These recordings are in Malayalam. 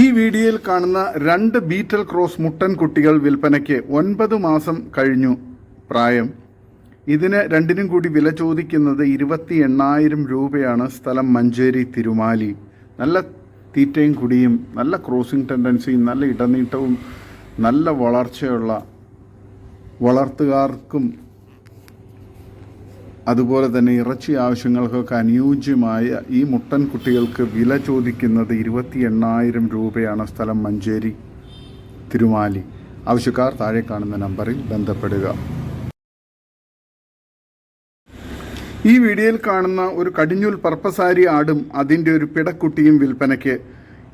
ഈ വീഡിയോയിൽ കാണുന്ന രണ്ട് ബീറ്റൽ ക്രോസ് മുട്ടൻ കുട്ടികൾ വിൽപ്പനയ്ക്ക് ഒൻപത് മാസം കഴിഞ്ഞു പ്രായം. ഇതിന് രണ്ടിനും കൂടി വില ചോദിക്കുന്നത് ഇരുപത്തി എണ്ണായിരം രൂപയാണ് സ്ഥലം മഞ്ചേരി തിരുമാലി. നല്ല തീറ്റയും കുടിയും നല്ല ക്രോസിംഗ് ടെൻഡൻസിയും നല്ല ഇടനീട്ടവും നല്ല വളർച്ചയുള്ള വളർത്തുകാർക്കും അതുപോലെ തന്നെ ഇറച്ചി ആവശ്യങ്ങൾക്കൊക്കെ അനുയോജ്യമായ ഈ മുട്ടൻ കുട്ടികൾക്ക് വില ചോദിക്കുന്നത് ഇരുപത്തി എണ്ണായിരം രൂപയാണ് സ്ഥലം മഞ്ചേരി തിരുമാലി. ആവശ്യക്കാർ താഴെ കാണുന്ന നമ്പറിൽ ബന്ധപ്പെടുക. ഈ വീഡിയോയിൽ കാണുന്ന ഒരു കടിഞ്ഞൂൽ പർപ്പസാരി ആടും അതിന്റെ ഒരു പിടക്കുട്ടിയും വിൽപ്പനയ്ക്ക്.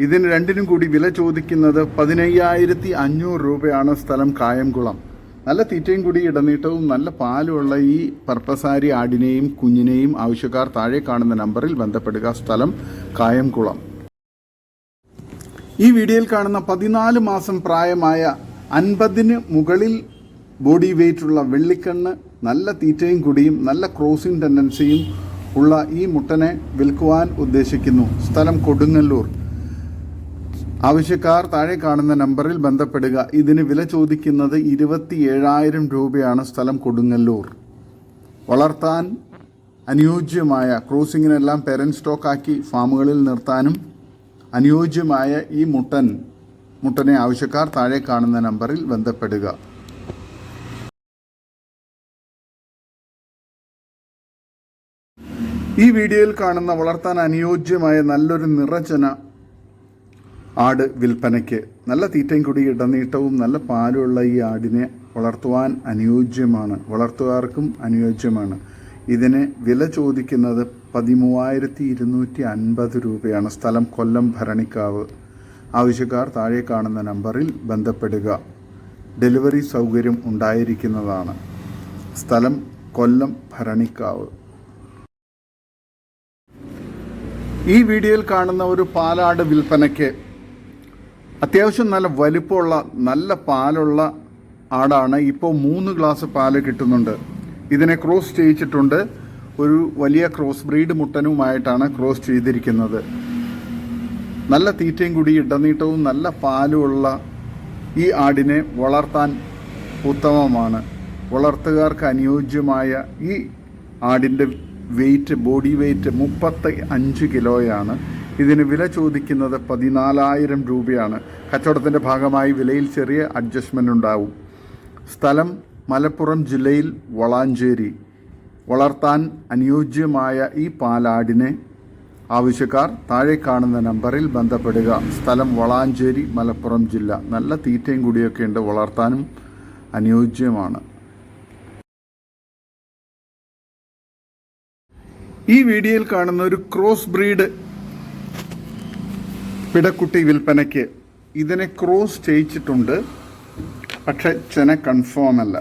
ഇതിന് രണ്ടിനും കൂടി വില ചോദിക്കുന്നത് പതിനയ്യായിരത്തി അഞ്ഞൂറ് രൂപയാണ് സ്ഥലം കായംകുളം. നല്ല തീറ്റയും കൂടി ഇടനീട്ടവും നല്ല പാലുമുള്ള ഈ പർപ്പസാരി ആടിനെയും കുഞ്ഞിനെയും ആവശ്യക്കാർ താഴെ കാണുന്ന നമ്പറിൽ ബന്ധപ്പെടുക. സ്ഥലം കായംകുളം. ഈ വീഡിയോയിൽ കാണുന്ന പതിനാല് മാസം പ്രായമായ അൻപതിന് മുകളിൽ ബോഡി വെയിറ്റുള്ള വെള്ളിക്കണ്ണ് നല്ല തീറ്റയും കുടിയും നല്ല ക്രോസിംഗ് ടെൻഡൻസിയും ഉള്ള ഈ മുട്ടനെ വിൽക്കുവാൻ ഉദ്ദേശിക്കുന്നു. സ്ഥലം കൊടുങ്ങല്ലൂർ. ആവശ്യക്കാർ താഴെ കാണുന്ന നമ്പറിൽ ബന്ധപ്പെടുക. ഇതിന് വില ചോദിക്കുന്നത് ഇരുപത്തി ഏഴായിരം രൂപയാണ് സ്ഥലം കൊടുങ്ങല്ലൂർ. വളർത്താൻ അനുയോജ്യമായ ക്രോസിങ്ങിനെല്ലാം പെരൻ സ്റ്റോക്കാക്കി ഫാമുകളിൽ നിർത്താനും അനുയോജ്യമായ ഈ മുട്ടൻ മുട്ടനെ ആവശ്യക്കാർ താഴെ കാണുന്ന നമ്പറിൽ ബന്ധപ്പെടുക. ഈ വീഡിയോയിൽ കാണുന്ന വളർത്താൻ അനുയോജ്യമായ നല്ലൊരു നിറചന ആട് വിൽപ്പനയ്ക്ക് നല്ല തീറ്റയും കൂടി ഇടനീട്ടവും നല്ല പാലുമുള്ള ഈ ആടിനെ വളർത്തുവാൻ അനുയോജ്യമാണ്. വളർത്തുകാർക്കും അനുയോജ്യമാണ്. ഇതിന് വില ചോദിക്കുന്നത് പതിമൂവായിരത്തി ഇരുന്നൂറ്റി അൻപത് രൂപയാണ്. സ്ഥലം കൊല്ലം ഭരണിക്കാവ്. ആവശ്യക്കാർ താഴെ കാണുന്ന നമ്പറിൽ ബന്ധപ്പെടുക. ഡെലിവറി സൗകര്യം ഉണ്ടായിരിക്കുന്നതാണ്. സ്ഥലം കൊല്ലം ഭരണിക്കാവ്. ഈ വീഡിയോയിൽ കാണുന്ന ഒരു പാലാട് വിൽപ്പനയ്ക്ക് അത്യാവശ്യം നല്ല വലിപ്പമുള്ള നല്ല പാലുള്ള ആടാണ് ഇപ്പോൾ മൂന്ന് ഗ്ലാസ് പാൽ കിട്ടുന്നുണ്ട്. ഇതിനെ ക്രോസ് ചെയ്യിച്ചിട്ടുണ്ട്. ഒരു വലിയ ക്രോസ് ബ്രീഡ് മുട്ടനുമായിട്ടാണ് ക്രോസ് ചെയ്തിരിക്കുന്നത്. നല്ല തീറ്റയും കൂടി ഇടനീട്ടവും നല്ല പാലുമുള്ള ഈ ആടിനെ വളർത്താൻ ഉത്തമമാണ്. വളർത്തുകാർക്ക് അനുയോജ്യമായ ഈ ആടിന്റെ വെയിറ്റ് ബോഡി വെയിറ്റ് മുപ്പത്തി അഞ്ച് കിലോയാണ് ഇതിന് വില ചോദിക്കുന്നത് പതിനാലായിരം രൂപയാണ്. കച്ചവടത്തിന്റെ ഭാഗമായി വിലയിൽ ചെറിയ അഡ്ജസ്റ്റ്മെന്റ് ഉണ്ടാവും. സ്ഥലം മലപ്പുറം ജില്ലയിൽ വളാഞ്ചേരി. വളർത്താൻ അനുയോജ്യമായ ഈ പാലാടിനെ ആവശ്യക്കാർ താഴെ കാണുന്ന നമ്പറിൽ ബന്ധപ്പെടുക. സ്ഥലം വളാഞ്ചേരി മലപ്പുറം ജില്ല. നല്ല തീറ്റയും കൂടിയൊക്കെ ഉണ്ട്. വളർത്താനും അനുയോജ്യമാണ്. ഈ വീഡിയോയിൽ കാണുന്ന ഒരു ക്രോസ് ബ്രീഡ് പിടക്കുട്ടി വിൽപ്പനയ്ക്ക് ഇതിനെ ക്രോസ് ചെയ്യിച്ചിട്ടുണ്ട്. പക്ഷെ ചെന കൺഫേം അല്ല.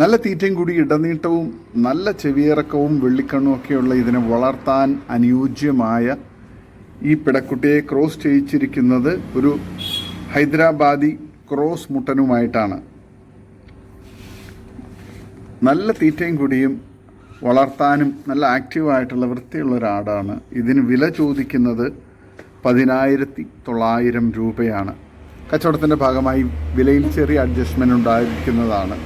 നല്ല തീറ്റയും കൂടി ഇടനീട്ടവും നല്ല ചെവിയിറക്കവും വെള്ളിക്കണ്ണും ഒക്കെയുള്ള ഇതിനെ വളർത്താൻ അനുയോജ്യമായ ഈ പിടക്കുട്ടിയെ ക്രോസ് ചെയ്യിച്ചിരിക്കുന്നത് ഒരു ഹൈദരാബാദി ക്രോസ് മുട്ടനുമായിട്ടാണ്. നല്ല തീറ്റയും കൂടിയും വളർത്താനും നല്ല ആക്റ്റീവായിട്ടുള്ള വൃത്തിയുള്ള ഒരാടാണ്. ഇതിന് വില ചോദിക്കുന്നത് പതിനായിരത്തി തൊള്ളായിരം രൂപയാണ്. കച്ചവടത്തിന്റെ ഭാഗമായി വിലയിൽ ചെറിയ അഡ്ജസ്റ്റ്മെന്റ് ഉണ്ടായിരിക്കുന്നതാണ്.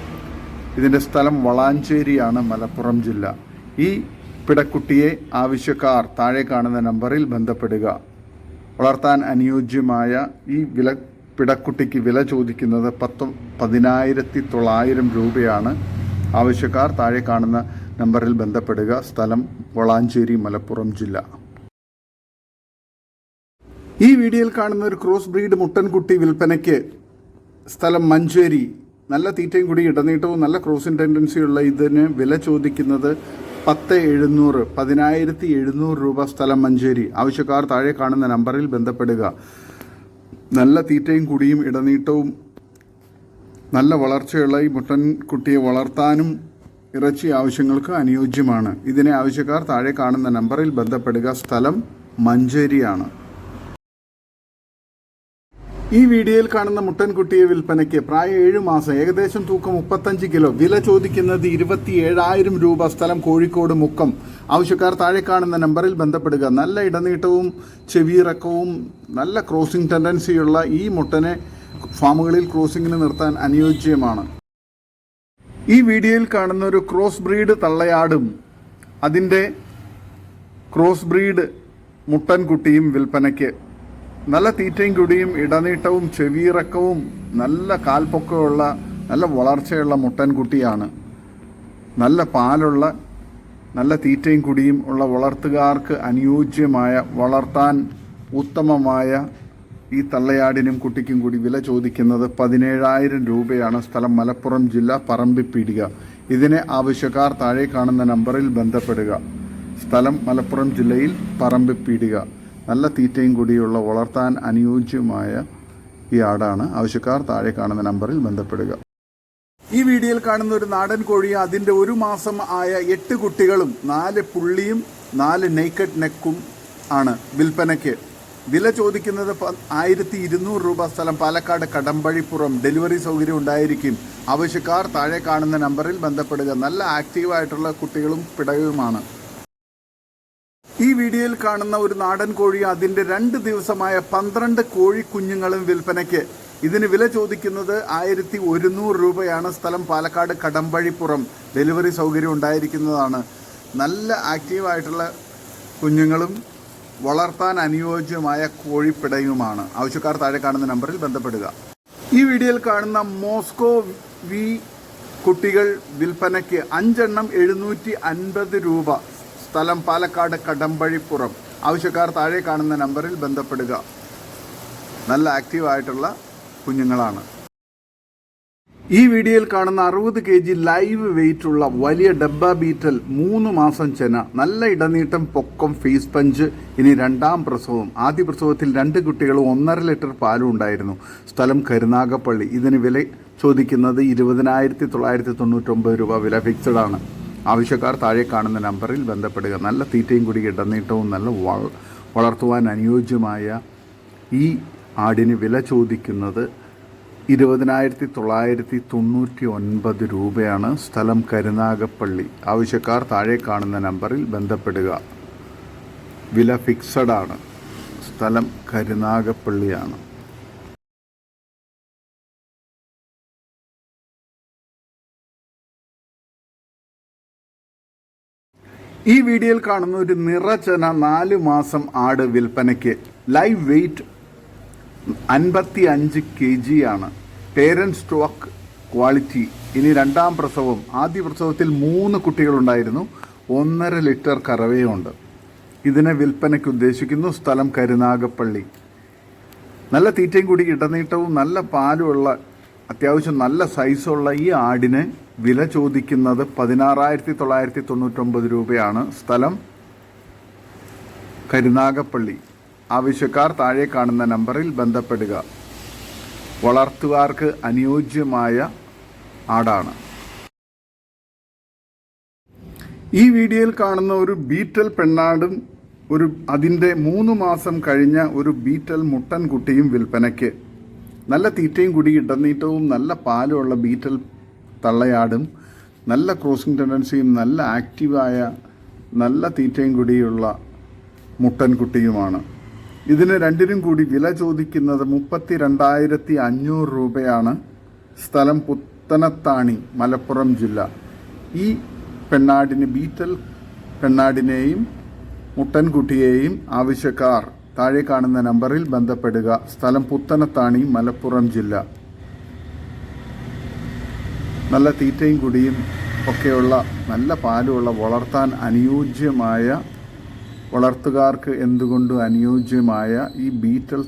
ഇതിന്റെ സ്ഥലം വളാഞ്ചേരിയാണ് മലപ്പുറം ജില്ല. ഈ പിടക്കുട്ടിയെ ആവശ്യക്കാർ താഴെ കാണുന്ന നമ്പറിൽ ബന്ധപ്പെടുക. വളർത്താൻ അനുയോജ്യമായ ഈ വില പിടക്കുട്ടിക്ക് വില ചോദിക്കുന്നത് പത്ത് പതിനായിരത്തി തൊള്ളായിരം രൂപയാണ്. ആവശ്യക്കാർ താഴെ കാണുന്ന നമ്പറിൽ ബന്ധപ്പെടുക. സ്ഥലം വളാഞ്ചേരി മലപ്പുറം ജില്ല. ഈ വീഡിയോയിൽ കാണുന്ന ഒരു ക്രോസ് ബ്രീഡ് മുട്ടൻകുട്ടി വിൽപ്പനയ്ക്ക് സ്ഥലം മഞ്ചേരി. നല്ല തീറ്റയും കൂടി ഇടനീട്ടവും നല്ല ക്രോസിൻ ടെൻഡൻസിയുള്ള ഇതിന് വില ചോദിക്കുന്നത് പത്ത് എഴുന്നൂറ് പതിനായിരത്തി എഴുന്നൂറ് രൂപ സ്ഥലം മഞ്ചേരി. ആവശ്യക്കാർ താഴെ കാണുന്ന നമ്പറിൽ ബന്ധപ്പെടുക. നല്ല തീറ്റയും കുടിയും ഇടനീട്ടവും നല്ല വളർച്ചയുള്ള ഈ മുട്ടൻകുട്ടിയെ വളർത്താനും ഇറച്ചി ആവശ്യങ്ങൾക്ക് അനുയോജ്യമാണ്. ഇതിനെ ആവശ്യക്കാർ താഴെ കാണുന്ന നമ്പറിൽ ബന്ധപ്പെടുക. സ്ഥലം മഞ്ചേരിയാണ്. ഈ വീഡിയോയിൽ കാണുന്ന മുട്ടൻകുട്ടിയെ വിൽപ്പനയ്ക്ക് പ്രായം ഏഴ് മാസം ഏകദേശം തൂക്കം മുപ്പത്തഞ്ച് കിലോ. വില ചോദിക്കുന്നത് ഇരുപത്തി ഏഴായിരം രൂപ സ്ഥലം കോഴിക്കോട് മുക്കം. ആവശ്യക്കാർ താഴെ കാണുന്ന നമ്പറിൽ ബന്ധപ്പെടുക. നല്ല ഇടനീട്ടവും ചെവിയിറക്കവും നല്ല ക്രോസിംഗ് ടെൻഡൻസിയുള്ള ഈ മുട്ടനെ ഫാമുകളിൽ ക്രോസിംഗിന് നിർത്താൻ അനുയോജ്യമാണ്. ഈ വീഡിയോയിൽ കാണുന്ന ഒരു ക്രോസ് ബ്രീഡ് തള്ളയാടും അതിന്റെ ക്രോസ് ബ്രീഡ് മുട്ടൻകുട്ടിയും വിൽപ്പനയ്ക്ക് നല്ല തീറ്റയും കുടിയും ഇടനീട്ടവും ചെവിയിറക്കവും നല്ല കാൽപ്പൊക്കമുള്ള നല്ല വളർച്ചയുള്ള മുട്ടൻകുട്ടിയാണ് നല്ല പാലുള്ള നല്ല തീറ്റയും കുടിയും ഉള്ള വളർത്തുകാർക്ക് അനുയോജ്യമായ വളർത്താൻ ഉത്തമമായ ഈ തള്ളയാടിനും കുട്ടിക്കും കൂടി വില ചോദിക്കുന്നത് പതിനേഴായിരം രൂപയാണ് സ്ഥലം മലപ്പുറം ജില്ല പറമ്പിപ്പീടിക. ഇതിനെ ആവശ്യക്കാർ താഴെ കാണുന്ന നമ്പറിൽ ബന്ധപ്പെടുക. സ്ഥലം മലപ്പുറം ജില്ലയിൽ പറമ്പിപ്പീടിക. നല്ല തീറ്റയും കൂടിയുള്ള വളർത്താൻ അനുയോജ്യമായ ഈ ആടാണ്. ആവശ്യക്കാർ താഴെ കാണുന്ന നമ്പറിൽ ബന്ധപ്പെടുക. ഈ വീഡിയോയിൽ കാണുന്ന ഒരു നാടൻ കോഴി അതിന്റെ ഒരു മാസം ആയ എട്ട് കുട്ടികളും നാല് പുള്ളിയും നാല് നെയ്ക്കഡ് നെക്കും ആണ് വിൽപ്പനയ്ക്ക്. വില ചോദിക്കുന്നത് ആയിരത്തി ഇരുന്നൂറ് രൂപ സ്ഥലം പാലക്കാട് കടമ്പഴിപ്പുറം ഡെലിവറി സൗകര്യം ഉണ്ടായിരിക്കും. ആവശ്യക്കാർ താഴെ കാണുന്ന നമ്പറിൽ ബന്ധപ്പെടുക. നല്ല ആക്റ്റീവായിട്ടുള്ള കുട്ടികളും പിടയുമാണ്. ഈ വീഡിയോയിൽ കാണുന്ന ഒരു നാടൻ കോഴി അതിന്റെ രണ്ട് ദിവസമായ പന്ത്രണ്ട് കോഴി കുഞ്ഞുങ്ങളും വിൽപ്പനയ്ക്ക്. ഇതിന് വില ചോദിക്കുന്നത് ആയിരത്തി ഒരുന്നൂറ് രൂപയാണ്. സ്ഥലം പാലക്കാട് കടമ്പഴിപ്പുറം. ഡെലിവറി സൗകര്യം ഉണ്ടായിരിക്കുന്നതാണ്. നല്ല ആക്റ്റീവായിട്ടുള്ള കുഞ്ഞുങ്ങളും വളർത്താൻ അനുയോജ്യമായ കോഴിപ്പിടയുമാണ്. ആവശ്യക്കാർ താഴെ കാണുന്ന നമ്പറിൽ ബന്ധപ്പെടുക. ഈ വീഡിയോയിൽ കാണുന്ന മോസ്കോ വി കുട്ടികൾ വിൽപ്പനയ്ക്ക് അഞ്ചെണ്ണം എഴുന്നൂറ്റി അൻപത് രൂപ. സ്ഥലം പാലക്കാട് കടമ്പഴിപ്പുറം. ആവശ്യക്കാർ താഴെ കാണുന്ന നമ്പറിൽ ബന്ധപ്പെടുക. നല്ല ആക്റ്റീവായിട്ടുള്ള കുഞ്ഞുങ്ങളാണ്. ഈ വീഡിയോയിൽ കാണുന്ന അറുപത് കെ ജി ലൈവ് വെയിറ്റ് ഉള്ള വലിയ ഡബ്ബ ബീറ്റൽ മൂന്ന് മാസം ചെന നല്ല ഇടനീട്ടം പൊക്കം ഫേസ് പഞ്ച് ഇനി രണ്ടാം പ്രസവം. ആദ്യ പ്രസവത്തിൽ രണ്ട് കുട്ടികളും ഒന്നര ലിറ്റർ പാലും ഉണ്ടായിരുന്നു. സ്ഥലം കരുനാഗപ്പള്ളി. ഇതിന് വില ചോദിക്കുന്നത് ഇരുപതിനായിരത്തി തൊള്ളായിരത്തി തൊണ്ണൂറ്റൊമ്പത് രൂപ വില ഫിക്സഡ് ആണ്. ആവശ്യക്കാർ താഴെ കാണുന്ന നമ്പറിൽ ബന്ധപ്പെടുക. നല്ല തീറ്റയും കൂടി ഇടനീട്ടവും നല്ല വളർത്തുവാൻ അനുയോജ്യമായ ഈ ആടിന് വില ചോദിക്കുന്നത് ഇരുപതിനായിരത്തി തൊള്ളായിരത്തി തൊണ്ണൂറ്റി ഒൻപത് രൂപയാണ്. സ്ഥലം കരുനാഗപ്പള്ളി. ആവശ്യക്കാർ താഴെ കാണുന്ന നമ്പറിൽ ബന്ധപ്പെടുക. വില ഫിക്സഡാണ് സ്ഥലം കരുനാഗപ്പള്ളിയാണ്. ഈ വീഡിയോയിൽ കാണുന്ന ഒരു നിറചന നാല് മാസം ആട് വിൽപ്പനയ്ക്ക് ലൈവ് വെയിറ്റ് അൻപത്തി അഞ്ച് കെ ജി ആണ്. പേരൻ സ്റ്റോക്ക് ക്വാളിറ്റി ഇനി രണ്ടാം പ്രസവം. ആദ്യ പ്രസവത്തിൽ മൂന്ന് കുട്ടികളുണ്ടായിരുന്നു. ഒന്നര ലിറ്റർ കറവയുണ്ട്. ഇതിനെ വിൽപ്പനയ്ക്ക് ഉദ്ദേശിക്കുന്നു സ്ഥലം കരുനാഗപ്പള്ളി. നല്ല തീറ്റയും കൂടി ഇടനീട്ടവും നല്ല പാലുമുള്ള അത്യാവശ്യം നല്ല സൈസുള്ള ഈ ആടിന് വില ചോദിക്കുന്നത് പതിനാറായിരത്തി തൊള്ളായിരത്തി തൊണ്ണൂറ്റൊമ്പത് രൂപയാണ്. സ്ഥലം കരുനാഗപ്പള്ളി. ആവശ്യക്കാർ താഴെ കാണുന്ന നമ്പറിൽ ബന്ധപ്പെടുക. വളർത്തുകാർക്ക് അനുയോജ്യമായ ആടാണ്. ഈ വീഡിയോയിൽ കാണുന്ന ഒരു ബീറ്റൽ പെണ്ണാടും ഒരു അതിന്റെ മൂന്ന് മാസം കഴിഞ്ഞ ഒരു ബീറ്റൽ മുട്ടൻ കുട്ടിയും വിൽപ്പനയ്ക്ക്. നല്ല തീറ്റയും കൂടി ഇടനീട്ടവും നല്ല പാലുമുള്ള ബീറ്റൽ തള്ളയാടും നല്ല ക്രോസിംഗ് ടെൻഡൻസിയും നല്ല ആക്റ്റീവായ നല്ല തീറ്റയും കൂടിയുള്ള മുട്ടൻകുട്ടിയുമാണ്. ഇതിന് രണ്ടിനും കൂടി വില ചോദിക്കുന്നത് മുപ്പത്തി രണ്ടായിരത്തി അഞ്ഞൂറ് രൂപയാണ്. സ്ഥലം പുത്തനത്താണി മലപ്പുറം ജില്ല. ഈ പെണ്ണാടിന് ബീറ്റൽ പെണ്ണാടിനെയും മുട്ടൻകുട്ടിയെയും ആവശ്യക്കാർ താഴെ കാണുന്ന നമ്പറിൽ ബന്ധപ്പെടുക. സ്ഥലം പുത്തനത്താണി മലപ്പുറം ജില്ല. നല്ല തീറ്റയും കുടിയും ഒക്കെയുള്ള നല്ല പാലുമുള്ള വളർത്താൻ അനുയോജ്യമായ വളർത്തുകാർക്ക് എന്തുകൊണ്ടും അനുയോജ്യമായ ഈ ബീറ്റൽ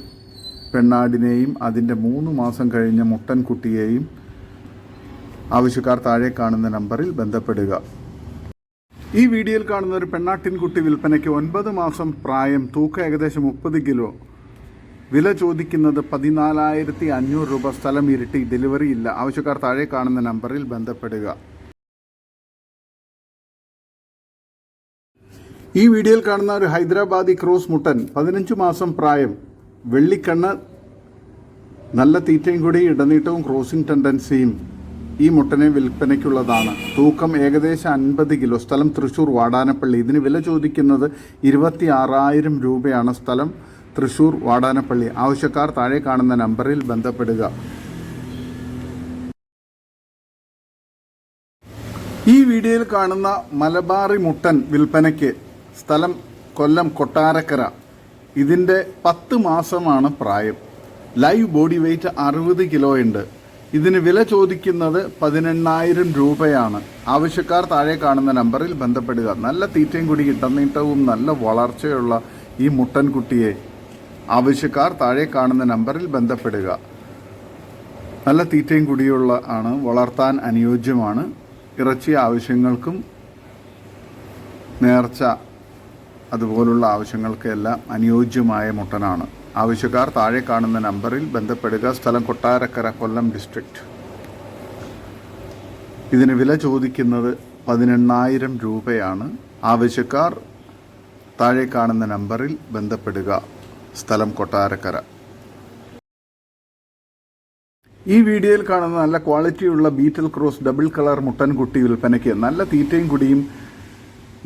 പെണ്ണാടിനെയും അതിന്റെ മൂന്ന് മാസം കഴിഞ്ഞ മുട്ടൻകുട്ടിയെയും ആവശ്യക്കാർ താഴെ കാണുന്ന നമ്പറിൽ ബന്ധപ്പെടുക. ഈ വീഡിയോയിൽ കാണുന്ന ഒരു പെണ്ണാട്ടിൻകുട്ടി വിൽപ്പനയ്ക്ക് ഒൻപത് മാസം പ്രായം തൂക്കം ഏകദേശം മുപ്പത് കിലോ. വില ചോദിക്കുന്നത് പതിനാലായിരത്തി അഞ്ഞൂറ് രൂപ സ്ഥലം ഇരട്ടി ഡെലിവറി ഇല്ല. ആവശ്യക്കാർ താഴെ കാണുന്ന നമ്പറിൽ ബന്ധപ്പെടുക. ഈ വീഡിയോയിൽ കാണുന്ന ഒരു ഹൈദരാബാദി ക്രോസ് മുട്ടൻ പതിനഞ്ച് മാസം പ്രായം വെള്ളിക്കണ്ണ് നല്ല തീറ്റയും കൂടി ഇടനീട്ടവും ക്രോസിംഗ് ടെൻഡൻസിയും ഈ മുട്ടനെ വിൽപ്പനയ്ക്കുള്ളതാണ്. തൂക്കം ഏകദേശം അൻപത് കിലോ. സ്ഥലം തൃശ്ശൂർ വാടാനപ്പള്ളി. ഇതിന് വില ചോദിക്കുന്നത് ഇരുപത്തി ആറായിരം രൂപയാണ് സ്ഥലം. തൃശ്ശൂർ വാടാനപ്പള്ളി. ആവശ്യക്കാർ താഴെ കാണുന്ന നമ്പറിൽ ബന്ധപ്പെടുക. ഈ വീഡിയോയിൽ കാണുന്ന മലബാറി മുട്ടൻ വിൽപ്പനയ്ക്ക് സ്ഥലം കൊല്ലം കൊട്ടാരക്കര. ഇതിന്റെ പത്ത് മാസമാണ് പ്രായം. ലൈവ് ബോഡി വെയിറ്റ് അറുപത് കിലോ ഉണ്ട്. ഇതിന് വില ചോദിക്കുന്നത് പതിനെണ്ണായിരം രൂപയാണ്. ആവശ്യക്കാർ താഴെ കാണുന്ന നമ്പറിൽ ബന്ധപ്പെടുക. നല്ല തീറ്റയും കൂടി ഇടനീട്ടവും നല്ല വളർച്ചയുള്ള ഈ മുട്ടൻ കുട്ടിയെ ആവശ്യക്കാർ താഴെ കാണുന്ന നമ്പറിൽ ബന്ധപ്പെടുക. നല്ല തീറ്റയും കുടിയുള്ള ആണ് വളർത്താൻ അനുയോജ്യമാണ്. ഇറച്ചി ആവശ്യങ്ങൾക്കും നേർച്ച അതുപോലുള്ള ആവശ്യങ്ങൾക്കെല്ലാം അനുയോജ്യമായ മുട്ടനാണ്. ആവശ്യക്കാർ താഴെ കാണുന്ന നമ്പറിൽ ബന്ധപ്പെടുക. സ്ഥലം കൊട്ടാരക്കര കൊല്ലം ഡിസ്ട്രിക്റ്റ് ഇതിന് വില ചോദിക്കുന്നത് പതിനെണ്ണായിരം രൂപയാണ്. ആവശ്യക്കാർ താഴെ കാണുന്ന നമ്പറിൽ ബന്ധപ്പെടുക. സ്ഥലം കൊട്ടാരക്കര. ഈ വീഡിയോയിൽ കാണുന്ന നല്ല ക്വാളിറ്റിയുള്ള ബീറ്റൽ ക്രോസ് ഡബിൾ കളർ മുട്ടൻകുട്ടി വിൽപ്പനയ്ക്ക് നല്ല തീറ്റയും കുടിയും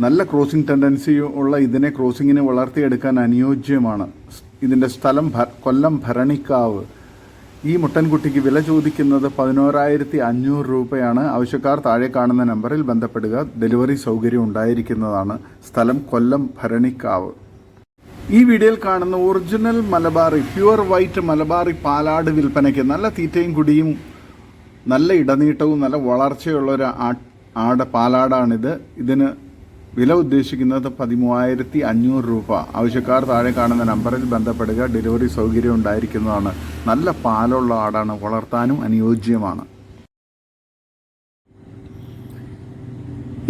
നല്ല ക്രോസിംഗ് ടെൻഡൻസിയും ഉള്ള ഇതിനെ ക്രോസിങ്ങിന് വളർത്തിയെടുക്കാൻ അനുയോജ്യമാണ്. ഇതിന്റെ സ്ഥലം കൊല്ലം ഭരണിക്കാവ്. ഈ മുട്ടൻകുട്ടിക്ക് വില ചോദിക്കുന്നത് പതിനോരായിരത്തി അഞ്ഞൂറ് രൂപയാണ്. ആവശ്യക്കാർ താഴെ കാണുന്ന നമ്പറിൽ ബന്ധപ്പെടുക. ഡെലിവറി സൗകര്യം ഉണ്ടായിരിക്കുന്നതാണ്. സ്ഥലം കൊല്ലം ഭരണിക്കാവ്. ഈ വീഡിയോയിൽ കാണുന്ന original Malabari pure white Malabari പാലാട് വിൽപ്പനയ്ക്ക് നല്ല തീറ്റയും കുടിയും നല്ല ഇടനീട്ടവും നല്ല വളർച്ചയുള്ള ഒരു ആട് പാലാടാണിത്. ഇതിന് വില ഉദ്ദേശിക്കുന്നത് പതിമൂവായിരത്തി അഞ്ഞൂറ് രൂപ. ആവശ്യക്കാർ താഴെ കാണുന്ന നമ്പറിൽ ബന്ധപ്പെടുക. ഡെലിവറി സൗകര്യം ഉണ്ടായിരിക്കുന്നതാണ്. നല്ല പാലുള്ള ആടാണ്. വളർത്താനും അനുയോജ്യമാണ്.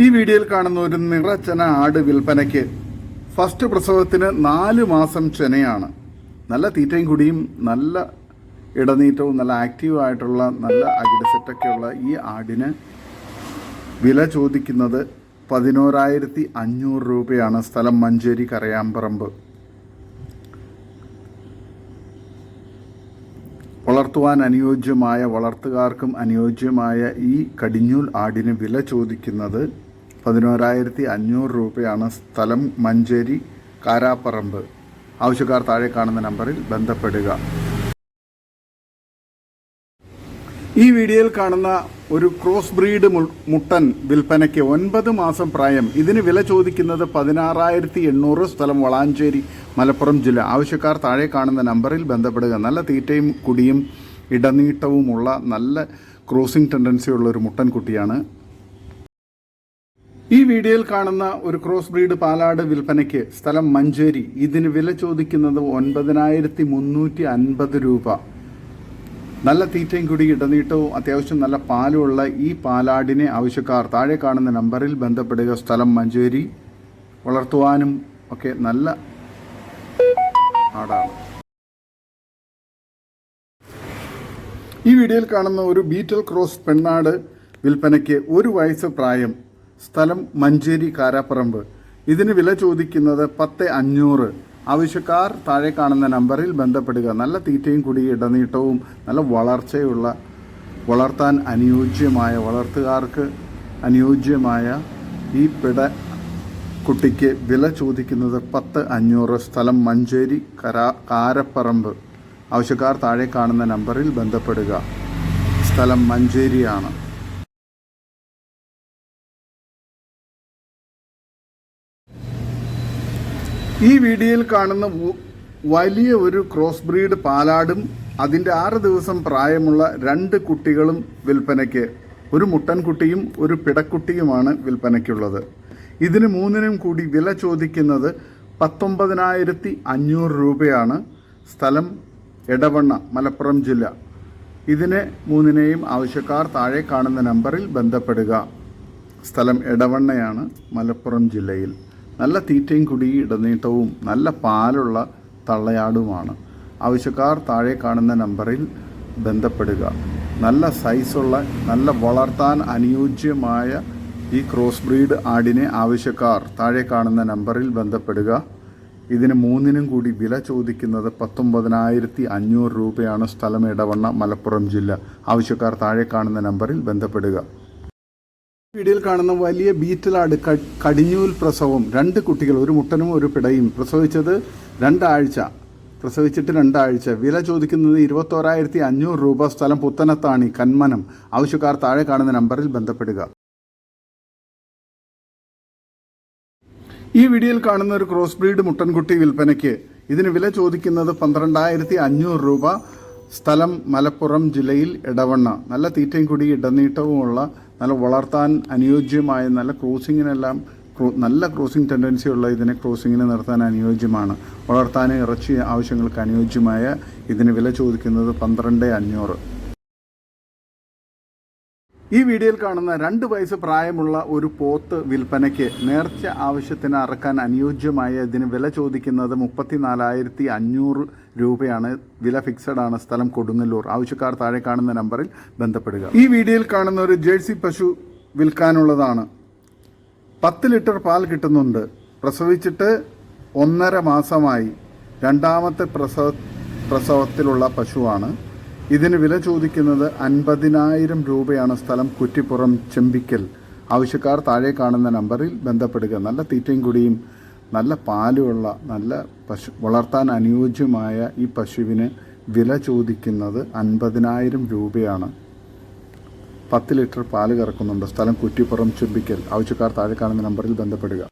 ഈ വീഡിയോയിൽ കാണുന്ന ഒരു നിറച്ചന ആട് വിൽപ്പനയ്ക്ക് ഫസ്റ്റ് പ്രസവത്തിന് നാല് മാസം ചെനയാണ്. നല്ല തീറ്റയും കുടിയും നല്ല ഇടനീറ്റവും നല്ല ആക്റ്റീവ് ആയിട്ടുള്ള നല്ല അകിടസെറ്റൊക്കെയുള്ള ഈ ആടിന് വില ചോദിക്കുന്നത് പതിനോരായിരത്തി അഞ്ഞൂറ് രൂപയാണ്. സ്ഥലം മഞ്ചേരി കരയാമ്പറമ്പ്. വളർത്തുവാൻ അനുയോജ്യമായ വളർത്തുകാർക്കും അനുയോജ്യമായ ഈ കടിഞ്ഞൂൽ ആടിന് വില ചോദിക്കുന്നത് പതിനോരായിരത്തി അഞ്ഞൂറ് രൂപയാണ് സ്ഥലം മഞ്ചേരി കാരാപ്പറമ്പ്. ആവശ്യക്കാർ താഴെ കാണുന്ന നമ്പറിൽ ബന്ധപ്പെടുക. ഈ വീഡിയോയിൽ കാണുന്ന ഒരു ക്രോസ് ബ്രീഡ് മുട്ടൻ വിൽപ്പനയ്ക്ക് ഒൻപത് മാസം പ്രായം. ഇതിന് വില ചോദിക്കുന്നത് പതിനാറായിരത്തി എണ്ണൂറ് സ്ഥലം വളാഞ്ചേരി മലപ്പുറം ജില്ല. ആവശ്യക്കാർ താഴെ കാണുന്ന നമ്പറിൽ ബന്ധപ്പെടുക. നല്ല തീറ്റയും കുടിയും ഇടനീട്ടവുമുള്ള നല്ല ക്രോസിംഗ് ടെൻഡൻസി ഉള്ള ഒരു മുട്ടൻ കുട്ടിയാണ് ഈ വീഡിയോയിൽ കാണുന്ന ഒരു ക്രോസ് ബ്രീഡ് പാലാട് വിൽപ്പനയ്ക്ക് സ്ഥലം മഞ്ചേരി. ഇതിന് വില ചോദിക്കുന്നത് ഒൻപതിനായിരത്തി മുന്നൂറ്റി അൻപത് രൂപ. നല്ല തീറ്റയും കൂടി ഇടനീട്ടവും അത്യാവശ്യം നല്ല പാലുമുള്ള ഈ പാലാടിനെ ആവശ്യക്കാർ താഴെ കാണുന്ന നമ്പറിൽ ബന്ധപ്പെടുക. സ്ഥലം മഞ്ചേരി. വളർത്തുവാനും ഒക്കെ നല്ല ആടാണ് ഈ വീഡിയോയിൽ കാണുന്ന ഒരു ബീറ്റൽ ക്രോസ് പെണ്ണാട് വിൽപ്പനയ്ക്ക് ഒരു വയസ്സ് പ്രായം സ്ഥലം മഞ്ചേരി കാരാപ്പറമ്പ്. ഇതിന് വില ചോദിക്കുന്നത് പത്ത് അഞ്ഞൂറ്. ആവശ്യക്കാർ താഴെ കാണുന്ന നമ്പറിൽ ബന്ധപ്പെടുക. നല്ല തീറ്റയും കുടി ഇടനീട്ടവും നല്ല വളർച്ചയുള്ള വളർത്താൻ അനുയോജ്യമായ വളർത്തുകാർക്ക് അനുയോജ്യമായ ഈ പിട കുട്ടിക്ക് വില ചോദിക്കുന്നത് പത്ത് അഞ്ഞൂറ് സ്ഥലം മഞ്ചേരി കരാ കാരപ്പറമ്പ്. ആവശ്യക്കാർ താഴെ കാണുന്ന നമ്പറിൽ ബന്ധപ്പെടുക. സ്ഥലം മഞ്ചേരിയാണ്. ഈ വീഡിയോയിൽ കാണുന്ന വലിയ ഒരു ക്രോസ് ബ്രീഡ് പാലാടും അതിന്റെ ആറ് ദിവസം പ്രായമുള്ള രണ്ട് കുട്ടികളും വിൽപ്പനയ്ക്ക്. ഒരു മുട്ടൻകുട്ടിയും ഒരു പിടക്കുട്ടിയുമാണ് വിൽപ്പനയ്ക്കുള്ളത്. ഇതിന് മൂന്നിനും കൂടി വില ചോദിക്കുന്നത് പത്തൊമ്പതിനായിരത്തി അഞ്ഞൂറ് രൂപയാണ്. സ്ഥലം എടവണ്ണ മലപ്പുറം ജില്ല. ഇതിനെ മൂന്നിനെയും ആവശ്യക്കാർ താഴെ കാണുന്ന നമ്പറിൽ ബന്ധപ്പെടുക. സ്ഥലം എടവണ്ണയാണ് മലപ്പുറം ജില്ലയിൽ. നല്ല തീറ്റയും കുടി ഇടനീട്ടവും നല്ല പാലുള്ള തള്ളയാടുമാണ്. ആവശ്യക്കാർ താഴെ കാണുന്ന നമ്പറിൽ ബന്ധപ്പെടുക. നല്ല സൈസുള്ള നല്ല വളർത്താൻ അനുയോജ്യമായ ഈ ക്രോസ് ബ്രീഡ് ആടിനെ ആവശ്യക്കാർ താഴെ കാണുന്ന നമ്പറിൽ ബന്ധപ്പെടുക. ഇതിന് മൂന്നിനും കൂടി വില ചോദിക്കുന്നത് പത്തൊമ്പതിനായിരത്തി അഞ്ഞൂറ് രൂപയാണ് സ്ഥലം ഇടവണ്ണ മലപ്പുറം ജില്ല. ആവശ്യക്കാർ താഴെ കാണുന്ന നമ്പറിൽ ബന്ധപ്പെടുക. വീഡിയോയിൽ കാണുന്ന വലിയ ബീറ്റിലാട് കടിഞ്ഞൂൽ പ്രസവം. രണ്ട് കുട്ടികൾ ഒരു മുട്ടനും ഒരു പിടയും. പ്രസവിച്ചത് രണ്ടാഴ്ച. പ്രസവിച്ചിട്ട് രണ്ടാഴ്ച. വില ചോദിക്കുന്നത് ഇരുപത്തോരായിരത്തി അഞ്ഞൂറ് രൂപ. സ്ഥലം പുത്തനത്താണി കന്മനം. ആവശ്യക്കാർ താഴെ കാണുന്ന നമ്പറിൽ ബന്ധപ്പെടുക. ഈ വീഡിയോയിൽ കാണുന്ന ഒരു ക്രോസ് ബ്രീഡ് മുട്ടൻകുട്ടി വിൽപ്പനയ്ക്ക് ഇതിന് വില ചോദിക്കുന്നത് പന്ത്രണ്ടായിരത്തി അഞ്ഞൂറ് രൂപ. സ്ഥലം മലപ്പുറം ജില്ലയിൽ ഇടവണ്ണ നല്ല തീറ്റയും കൂടി ഇടനീട്ടവുമുള്ള നല്ല വളർത്താൻ അനുയോജ്യമായ നല്ല ക്രോസിങ്ങിനെല്ലാം നല്ല ക്രോസിംഗ് ടെൻഡൻസിയുള്ള ഇതിനെ ക്രോസിങ്ങിന് നിർത്താൻ അനുയോജ്യമാണ്. വളർത്താൻ ഇറച്ചി ആവശ്യങ്ങൾക്ക് അനുയോജ്യമായ ഇതിന് വില ചോദിക്കുന്നത് പന്ത്രണ്ട് അഞ്ഞൂറ്. ഈ വീഡിയോയിൽ കാണുന്ന രണ്ട് വയസ്സ് പ്രായമുള്ള ഒരു പോത്ത് വിൽപ്പനയ്ക്ക് നേർച്ച ആവശ്യത്തിന് അറക്കാൻ അനുയോജ്യമായ ഇതിന് വില ചോദിക്കുന്നത് മുപ്പത്തിനാലായിരത്തി അഞ്ഞൂറ് രൂപയാണ്. വില ഫിക്സഡ് ആണ്. സ്ഥലം കൊടുങ്ങല്ലൂർ. ആവശ്യക്കാർ താഴെ കാണുന്ന നമ്പറിൽ ബന്ധപ്പെടുക. ഈ വീഡിയോയിൽ കാണുന്ന ഒരു ജേഴ്സി പശു വിൽക്കാനുള്ളതാണ്. പത്ത് ലിറ്റർ പാൽ കിട്ടുന്നുണ്ട്. പ്രസവിച്ചിട്ട് ഒന്നര മാസമായി. രണ്ടാമത്തെ പ്രസവ പ്രസവത്തിലുള്ള പശുവാണ്. ഇതിന് വില ചോദിക്കുന്നത് അൻപതിനായിരം രൂപയാണ് സ്ഥലം കുറ്റിപ്പുറം ചെമ്പിക്കൽ. ആവശ്യക്കാർ താഴെ കാണുന്ന നമ്പറിൽ ബന്ധപ്പെടുക. നല്ല തീറ്റയും കുടിയും നല്ല പാലുമുള്ള നല്ല പശു വളർത്താൻ അനുയോജ്യമായ ഈ പശുവിന് വില ചോദിക്കുന്നത് അൻപതിനായിരം രൂപയാണ്. പത്ത് ലിറ്റർ പാൽ കറക്കുന്നുണ്ട്. സ്ഥലം കുറ്റിപ്പുറം ചെമ്പിക്കൽ. ആവശ്യക്കാർ താഴെ കാണുന്ന നമ്പറിൽ ബന്ധപ്പെടുക.